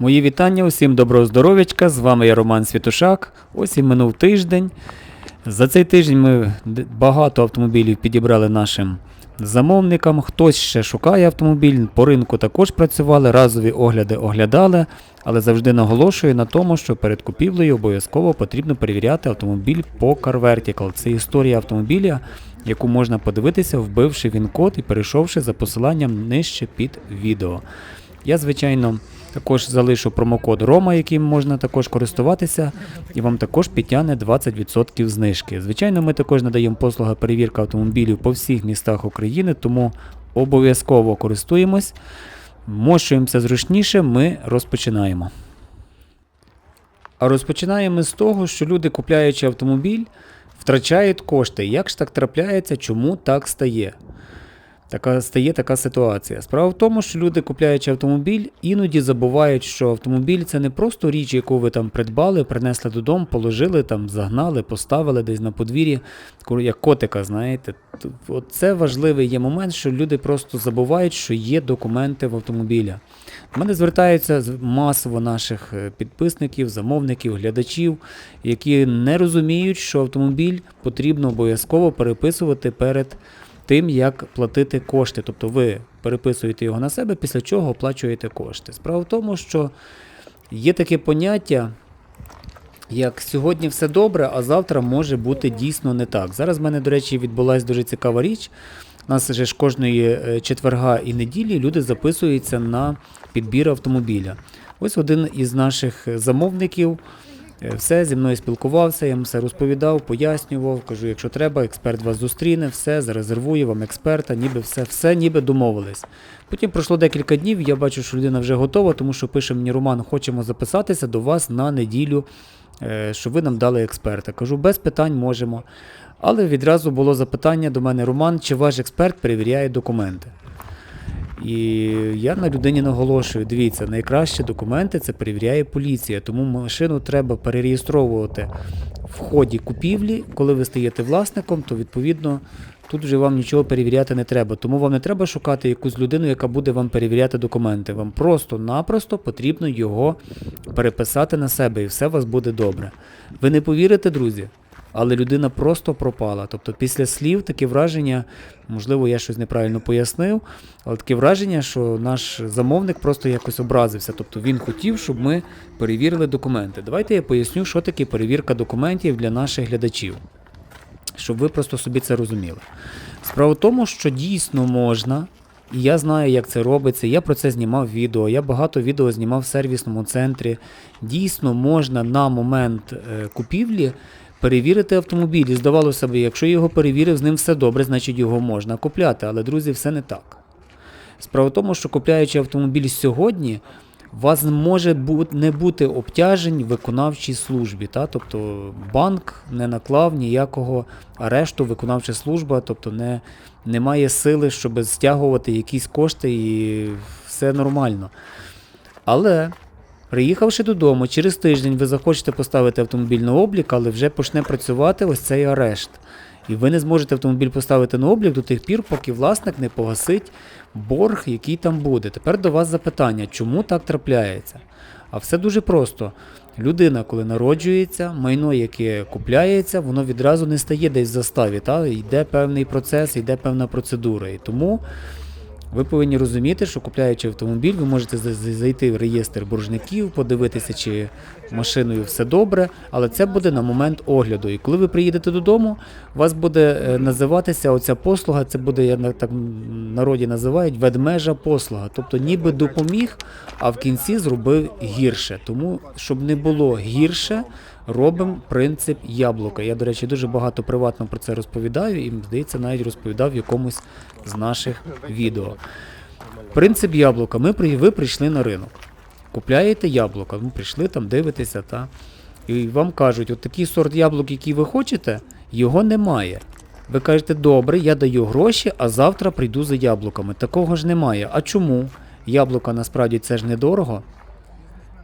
Мої вітання, усім доброго здоров'ячка. З вами я Роман Світушак. Ось і минув тиждень. За цей тиждень ми багато автомобілів підібрали нашим замовникам. Хтось ще шукає автомобіль, по ринку також працювали, разові огляди оглядали, але завжди наголошую на тому, що перед купівлею обов'язково потрібно перевіряти автомобіль по Car Vertical. Це історія автомобіля, яку можна подивитися, вбивши він код і перейшовши за посиланням нижче під відео. Я, звичайно, також залишу промокод Рома, яким можна також користуватися, і вам також підтягне 20% знижки. Звичайно, ми також надаємо послуги перевірки автомобілів по всіх містах України, тому обов'язково користуємось. Мощуємося зручніше, ми розпочинаємо. А розпочинаємо з того, що люди, купляючи автомобіль, втрачають кошти. Як ж так трапляється, чому так стає? Така стає така ситуація. Справа в тому, що люди, купляючи автомобіль, іноді забувають, що автомобіль це не просто річ, яку ви там придбали, принесли додому, положили, там, загнали, поставили десь на подвір'ї, як котика, знаєте. От це важливий є момент, що люди просто забувають, що є документи в автомобіля. До мене звертаються з- масово наших е, підписників, замовників, глядачів, які не розуміють, що автомобіль потрібно обов'язково переписувати перед тим, як платити кошти. Тобто ви переписуєте його на себе, після чого оплачуєте кошти. Справа в тому, що є таке поняття, як сьогодні все добре, а завтра може бути дійсно не так. Зараз в мене, до речі, відбулася дуже цікава річ. У нас же ж кожної е, четверга і неділі люди записуються на підбір автомобіля. Ось один із наших замовників все зі мною спілкувався, я йому все розповідав, пояснював. Кажу, якщо треба, експерт вас зустріне, все, зарезервує вам експерта, ніби все, все ніби домовились. Потім пройшло декілька днів, я бачу, що людина вже готова, тому що пише мені Роман, хочемо записатися до вас на неділю, е, щоб ви нам дали експерта. Кажу, без питань можемо. Але відразу було запитання до мене, Роман, чи ваш експерт перевіряє документи? І я на людині наголошую: дивіться, найкращі документи це перевіряє поліція, тому машину треба перереєстровувати в ході купівлі. Коли ви стаєте власником, то відповідно тут вже вам нічого перевіряти не треба. Тому вам не треба шукати якусь людину, яка буде вам перевіряти документи. Вам просто-напросто потрібно його переписати на себе, і все у вас буде добре. Ви не повірите, друзі? Але людина просто пропала. Тобто після слів таке враження, можливо, я щось неправильно пояснив, але таке враження, що наш замовник просто якось образився. Тобто він хотів, щоб ми перевірили документи. Давайте я поясню, що таке перевірка документів для наших глядачів, щоб ви просто собі це розуміли. Справа в тому, що дійсно можна. І я знаю, як це робиться. Я про це знімав відео. Я багато відео знімав в сервісному центрі. Дійсно можна на момент е, купівлі перевірити автомобіль. І здавалося б, якщо його перевірив, з ним все добре, значить його можна купляти. Але, друзі, все не так. Справа в тому, що купляючи автомобіль сьогодні, у вас може не бути обтяжень в виконавчій службі. Та? Тобто банк не наклав ніякого арешту, виконавча служба, тобто не, немає сили, щоб стягувати якісь кошти і все нормально. Але приїхавши додому, через тиждень ви захочете поставити автомобіль на облік, але вже почне працювати ось цей арешт. І ви не зможете автомобіль поставити на облік до тих пір, поки власник не погасить борг, який там буде. Тепер до вас запитання, чому так трапляється? А все дуже просто. Людина, коли народжується, майно, яке купляється, воно відразу не стає десь в заставі. Та? Йде певний процес, йде певна процедура. І тому ви повинні розуміти, що купляючи автомобіль, ви можете за- за- зайти в реєстр боржників, подивитися, чи машиною все добре, але це буде на момент огляду. І коли ви приїдете додому, у вас буде е, називатися оця послуга, це буде, як так народі називають, ведмежа послуга. Тобто ніби допоміг, а в кінці зробив гірше. Тому, щоб не було гірше, робимо принцип яблука. Я, до речі, дуже багато приватно про це розповідаю і, здається, навіть розповідав в якомусь з наших відео. Принцип яблука. Ми ви прийшли на ринок. Купляєте яблука, ви прийшли там, дивитеся, та? і вам кажуть, от такий сорт яблук, який ви хочете, його немає. Ви кажете, добре, я даю гроші, а завтра прийду за яблуками. Такого ж немає. А чому? Яблука насправді це ж недорого.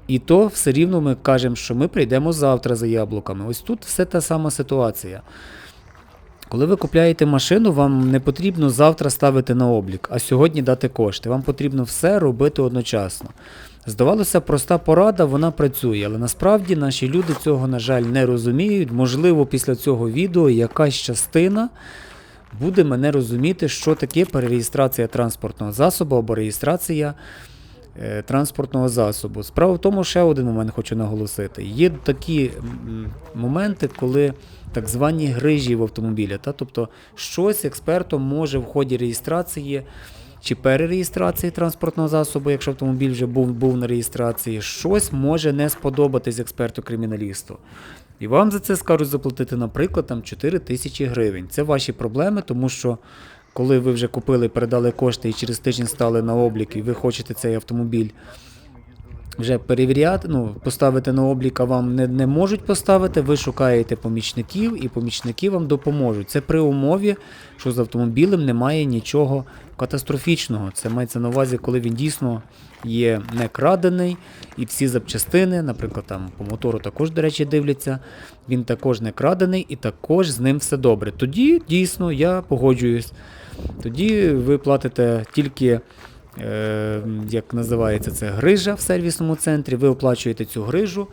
І то все рівно ми кажемо, що ми прийдемо завтра за яблуками. Ось тут все та сама ситуація. Коли ви купляєте машину, вам не потрібно завтра ставити на облік, а сьогодні дати кошти. Вам потрібно все робити одночасно. Здавалося, проста порада, вона працює, але насправді наші люди цього, на жаль, не розуміють. Можливо, після цього відео якась частина буде мене розуміти, що таке перереєстрація транспортного засобу або реєстрація транспортного засобу. Справа в тому, ще один момент хочу наголосити. Є такі моменти, коли так звані грижі в автомобілі. Та? Тобто щось експертом може в ході реєстрації чи перереєстрації транспортного засобу, якщо автомобіль вже був, був на реєстрації, щось може не сподобатись експерту-криміналісту. І вам за це скажуть заплатити, наприклад, там 4 тисячі гривень. Це ваші проблеми, тому що коли ви вже купили, передали кошти і через тиждень стали на облік, і ви хочете цей автомобіль вже перевіряти, ну, поставити на облік, а вам не, не можуть поставити, ви шукаєте помічників, і помічники вам допоможуть. Це при умові, що з автомобілем немає нічого катастрофічного. Це мається на увазі, коли він дійсно є не крадений, і всі запчастини, наприклад, там по мотору також, до речі, дивляться, він також не крадений і також з ним все добре. Тоді дійсно я погоджуюсь. Тоді ви платите тільки е, як називається це, грижа в сервісному центрі, ви оплачуєте цю грижу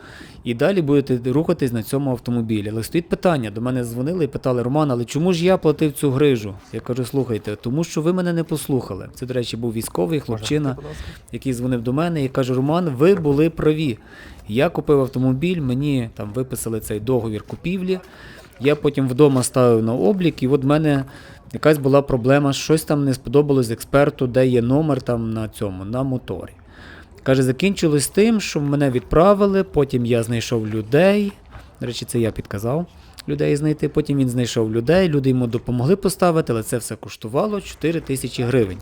і далі будете рухатись на цьому автомобілі. Але стоїть питання, до мене дзвонили і питали, Роман, але чому ж я платив цю грижу? Я кажу, слухайте, тому що ви мене не послухали. Це, до речі, був військовий хлопчина, який дзвонив до мене і каже: Роман, ви були праві. Я купив автомобіль, мені там виписали цей договір купівлі. Я потім вдома ставив на облік, і от в мене якась була проблема, щось там не сподобалось експерту, де є номер там на цьому, на моторі. Каже, закінчилось тим, що мене відправили, потім я знайшов людей. До речі, це я підказав людей знайти. Потім він знайшов людей, люди йому допомогли поставити, але це все коштувало 4 тисячі гривень.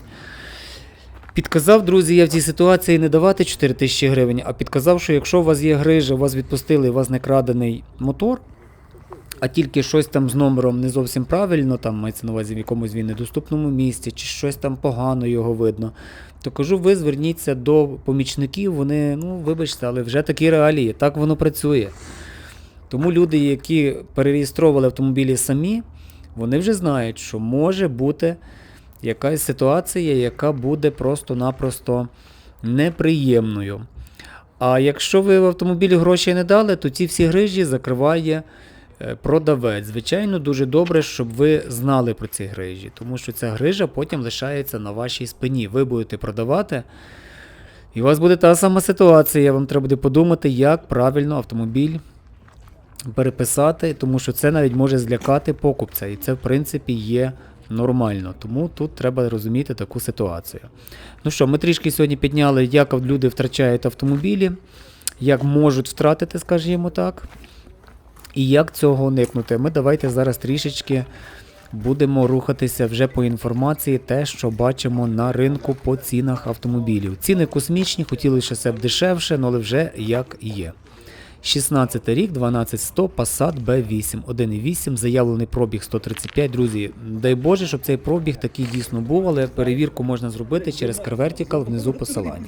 Підказав, друзі, я в цій ситуації не давати 4 тисячі гривень, а підказав, що якщо у вас є грижа, вас відпустили, у вас не крадений мотор, а тільки щось там з номером не зовсім правильно, там мається на увазі в якомусь він недоступному місці, чи щось там погано його видно, то кажу, ви зверніться до помічників, вони, ну, вибачте, але вже такі реалії, так воно працює. Тому люди, які перереєстровували автомобілі самі, вони вже знають, що може бути якась ситуація, яка буде просто-напросто неприємною. А якщо ви в автомобілі гроші не дали, то ці всі грижі закриває продавець. Звичайно, дуже добре, щоб ви знали про ці грижі, тому що ця грижа потім лишається на вашій спині. Ви будете продавати. І у вас буде та сама ситуація. Вам треба буде подумати, як правильно автомобіль переписати, тому що це навіть може злякати покупця. І це, в принципі, є нормально. Тому тут треба розуміти таку ситуацію. Ну що, ми трішки сьогодні підняли, як люди втрачають автомобілі, як можуть втратити, скажімо так. І як цього уникнути. Ми давайте зараз трішечки будемо рухатися вже по інформації, те, що бачимо на ринку по цінах автомобілів. Ціни космічні, все б дешевше, але вже як є. 16 рік, 12100, Passat B8, 1.8, заявлений пробіг 135. Друзі, дай Боже, щоб цей пробіг такий дійсно був, але перевірку можна зробити через CarVertical внизу посилання.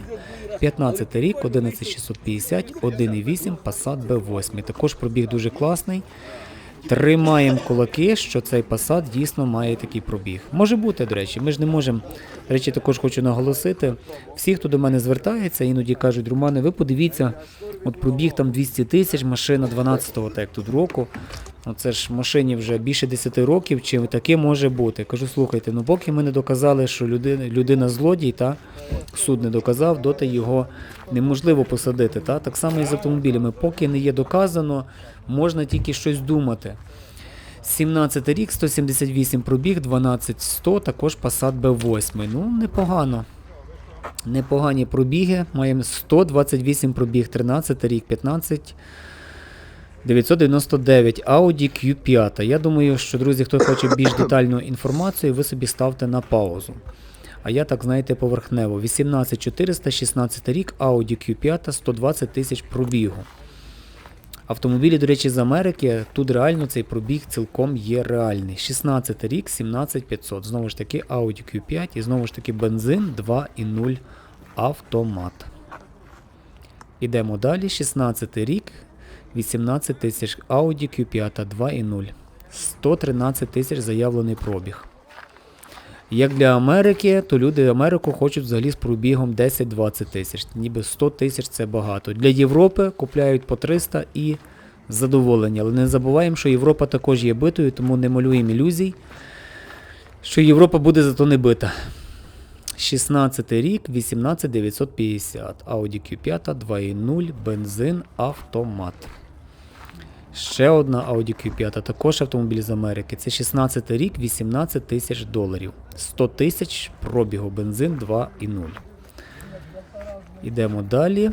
15 рік, 11650, 1.8, Passat B8. Також пробіг дуже класний. Тримаємо кулаки, що цей Passat дійсно має такий пробіг. Може бути, до речі, ми ж не можемо. Речі, також хочу наголосити. Всі, хто до мене звертається, іноді кажуть, Романе, ви подивіться, от пробіг там 200 тисяч, машина 12-го так тут року. Ну, це ж машині вже більше 10 років, чи таке може бути. Кажу, слухайте, ну поки ми не доказали, що людина, людина злодій, та суд не доказав, доти його неможливо посадити. Та? Так само і з автомобілями. Поки не є доказано, можна тільки щось думати. 17 рік, 178 пробіг, 12100, також Passat B8. Ну, непогано. Непогані пробіги. Маємо 128 пробіг, 13 рік, 15. 999 Audi Q5. Я думаю, що, друзі, хто хоче більш детальну інформацію, ви собі ставте на паузу. А я так, знаєте, поверхнево. 18400, 16 рік, Audi Q5, 120 тисяч пробігу. Автомобілі, до речі, з Америки, тут реально цей пробіг цілком є реальний. 16 рік, 17500. Знову ж таки, Audi Q5 і знову ж таки бензин 2.0 автомат. Ідемо далі. 16 рік, 18 тисяч Audi Q5 2.0. 113 тисяч заявлений пробіг. Як для Америки, то люди Америку хочуть взагалі з пробігом 10-20 тисяч. Ніби 100 тисяч це багато. Для Європи купляють по 300 і задоволення. Але не забуваємо, що Європа також є битою, тому не малюємо ілюзій, що Європа буде зато не бита. 16 рік, 18950. Audi Q5 2.0, бензин, автомат. Ще одна Audi Q5, також автомобіль з Америки. Це 16 рік, 18 тисяч доларів. 100 тисяч пробігу бензин 2.0. Ідемо далі.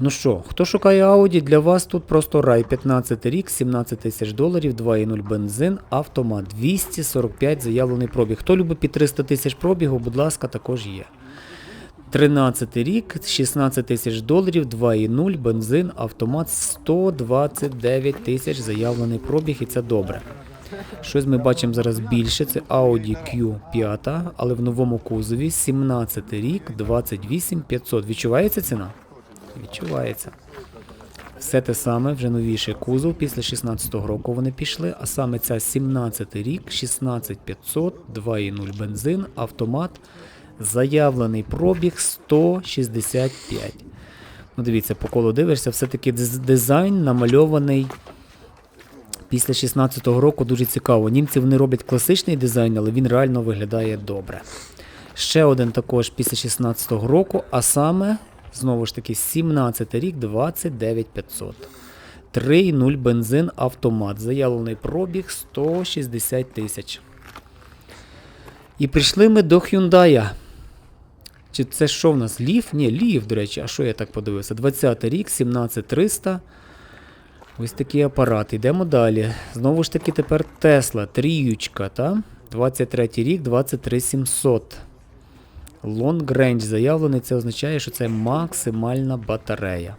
Ну що, хто шукає Audi, для вас тут просто рай. 15 рік, 17 тисяч доларів, 2.0 бензин, автомат. 245 заявлений пробіг. Хто любить під 300 тисяч пробігу, будь ласка, також є. 13 рік, 16 тисяч доларів, 2.0, бензин, автомат, 129 тисяч заявлений пробіг, і це добре. Щось ми бачимо зараз більше. Це Audi Q5, але в новому кузові 17 рік, 28 500. Відчувається ціна? Відчувається. Все те саме, вже новіший кузов. Після 16-го року вони пішли, а саме ця 17 рік, 16500, 2.0 бензин, автомат. Заявлений пробіг 165. Ну, дивіться, по колу дивишся, все-таки дизайн намальований після 16-го року дуже цікаво. Німці вони роблять класичний дизайн, але він реально виглядає добре. Ще один також після 16-го року, а саме, знову ж таки, 17 рік, 29500. 3.0 бензин автомат. Заявлений пробіг 160 тисяч. І прийшли ми до Hyundai. Чи це що в нас? Лів? Ні, Лів, до речі, а що я так подивився? 20 рік, 17300. Ось такий апарат. Йдемо далі. Знову ж таки, тепер Тесла, тріючка, та? 23 рік, 23700. Long range заявлений, це означає, що це максимальна батарея.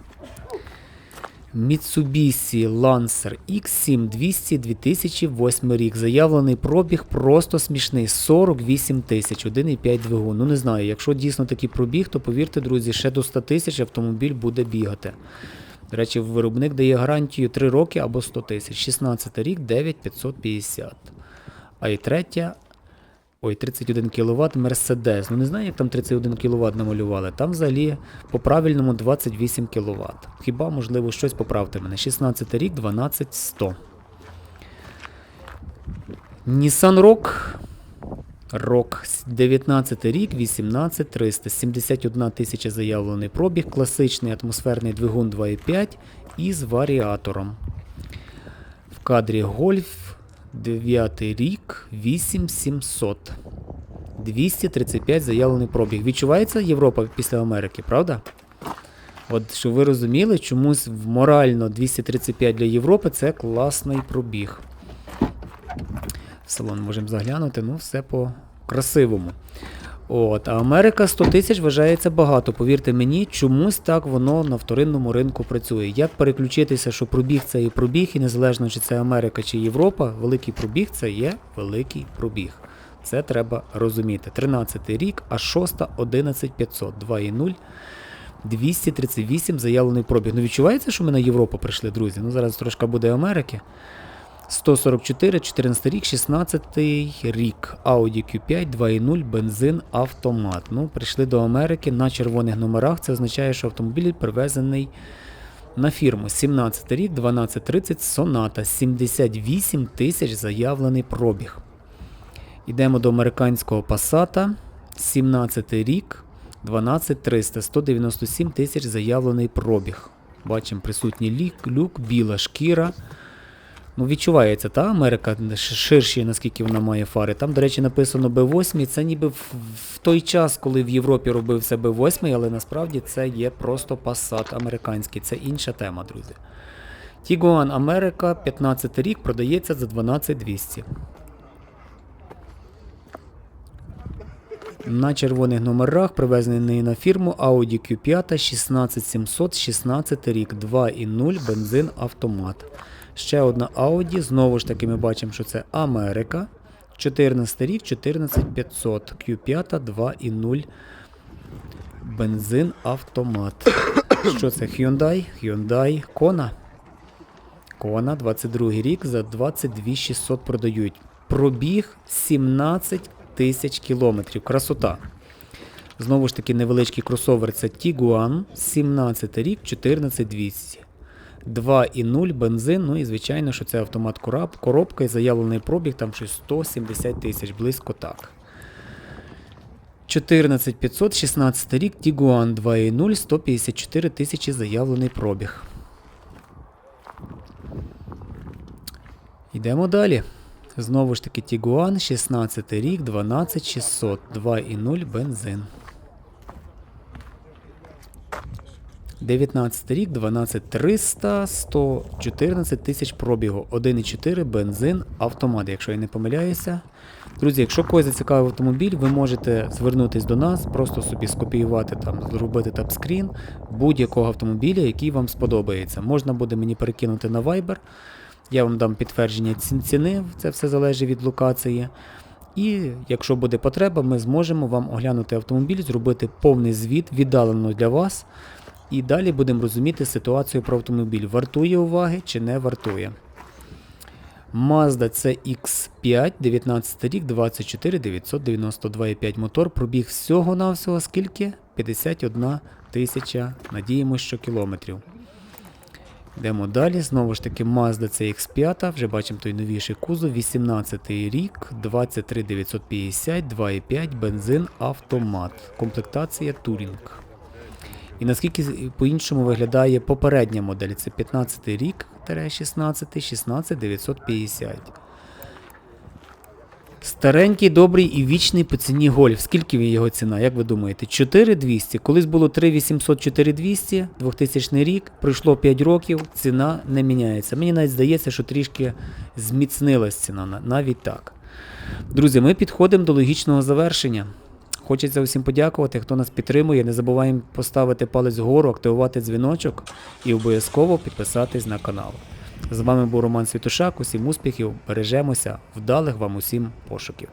Mitsubishi Lancer X7 200 2008 рік. Заявлений пробіг просто смішний 48 тисяч, 1,5 двигун. Ну не знаю, якщо дійсно такий пробіг, то повірте, друзі, ще до 100 тисяч автомобіль буде бігати. До речі, виробник дає гарантію 3 роки або 100 тисяч. 16 рік 9550. А і третя. Ой, 31 кВт Mercedes. Ну не знаю, як там 31 кВт намалювали. Там взагалі по правильному 28 кВт. Хіба можливо щось поправте мене. 16 рік, 12100. Nissan Rock. Rock 19 рік, 18300, 71 тисяча заявлений пробіг, класичний атмосферний двигун 2.5 із варіатором. В кадрі Golf 9 рік, 8700. 235 заявлений пробіг. Відчувається Європа після Америки, правда? От щоб ви розуміли, чомусь морально 235 для Європи це класний пробіг. В салон можемо заглянути, ну все по красивому. От, а Америка 100 тисяч вважається багато. Повірте мені, чомусь так воно на вторинному ринку працює. Як переключитися, що пробіг це і пробіг, і незалежно чи це Америка чи Європа, великий пробіг це є великий пробіг. Це треба розуміти. 13 рік, а 6 11500, 2.0. 238 заявлений пробіг. Ну відчувається, що ми на Європу прийшли, друзі. Ну зараз трошки буде Америки. 144, 14 рік, 16 рік. Audi Q5 2.0, бензин, автомат. Ну, прийшли до Америки на червоних номерах. Це означає, що автомобіль привезений на фірму. 17 рік, 1230, Sonata, 78 тисяч заявлений пробіг. Йдемо до американського Passat. 17 рік, 12300, 197 тисяч заявлений пробіг. Бачимо присутній люк, біла шкіра. Ну, відчувається, та Америка ширші, наскільки вона має фари. Там, до речі, написано B8, це ніби в, той час, коли в Європі робився B8, але насправді це є просто Passat американський. Це інша тема, друзі. Tiguan Америка, 15 рік, продається за 12200. На червоних номерах привезений на фірму Audi Q5 16700, 16 рік, 2.0 бензин автомат. Ще одна Audi, знову ж таки ми бачимо, що це Америка. 14 рік, 14500, Q5 2.0 бензин автомат. Що це Hyundai? Hyundai Kona. Kona 22 рік за 22600 продають. Пробіг 17 тисяч кілометрів. Красота. Знову ж таки, невеличкий кросовер це Tiguan, 17 рік, 14200. 2,0 бензин, ну і звичайно, що це автомат коробка і заявлений пробіг там щось 170 тисяч, близько так. 14500, 16 рік, Tiguan 2.0, 154 тисячі заявлений пробіг. Йдемо далі. Знову ж таки Tiguan, 16 рік, 12600, 2.0 бензин. 19 рік, 12300, 114 тисяч пробігу, 1,4 бензин, автомат, якщо я не помиляюся. Друзі, якщо когось зацікавив автомобіль, ви можете звернутися до нас, просто собі скопіювати там, зробити тапскрін будь-якого автомобіля, який вам сподобається. Можна буде мені перекинути на Viber. Я вам дам підтвердження ціни, це все залежить від локації. І якщо буде потреба, ми зможемо вам оглянути автомобіль, зробити повний звіт віддалено для вас. І далі будемо розуміти ситуацію про автомобіль. Вартує уваги чи не вартує. Mazda CX5, 19 рік, 24 992,5 мотор. Пробіг всього-навсього скільки? 51 тисяча, надіємося, що кілометрів. Йдемо далі. Знову ж таки, Mazda CX5, вже бачимо той новіший кузов, 18 рік, 23 950, 2,5, бензин, автомат. Комплектація Touring. І наскільки по-іншому виглядає попередня модель, це 15 рік, 16, 16 950. Старенький, добрий і вічний по ціні гольф. Скільки його ціна, як ви думаєте? 4200. Колись було 3800 4200, 2000 рік, пройшло 5 років, ціна не міняється. Мені навіть здається, що трішки зміцнилась ціна, навіть так. Друзі, ми підходимо до логічного завершення. Хочеться усім подякувати, хто нас підтримує. Не забуваємо поставити палець вгору, активувати дзвіночок і обов'язково підписатись на канал. З вами був Роман Світушак. Усім успіхів, бережемося, вдалих вам усім пошуків.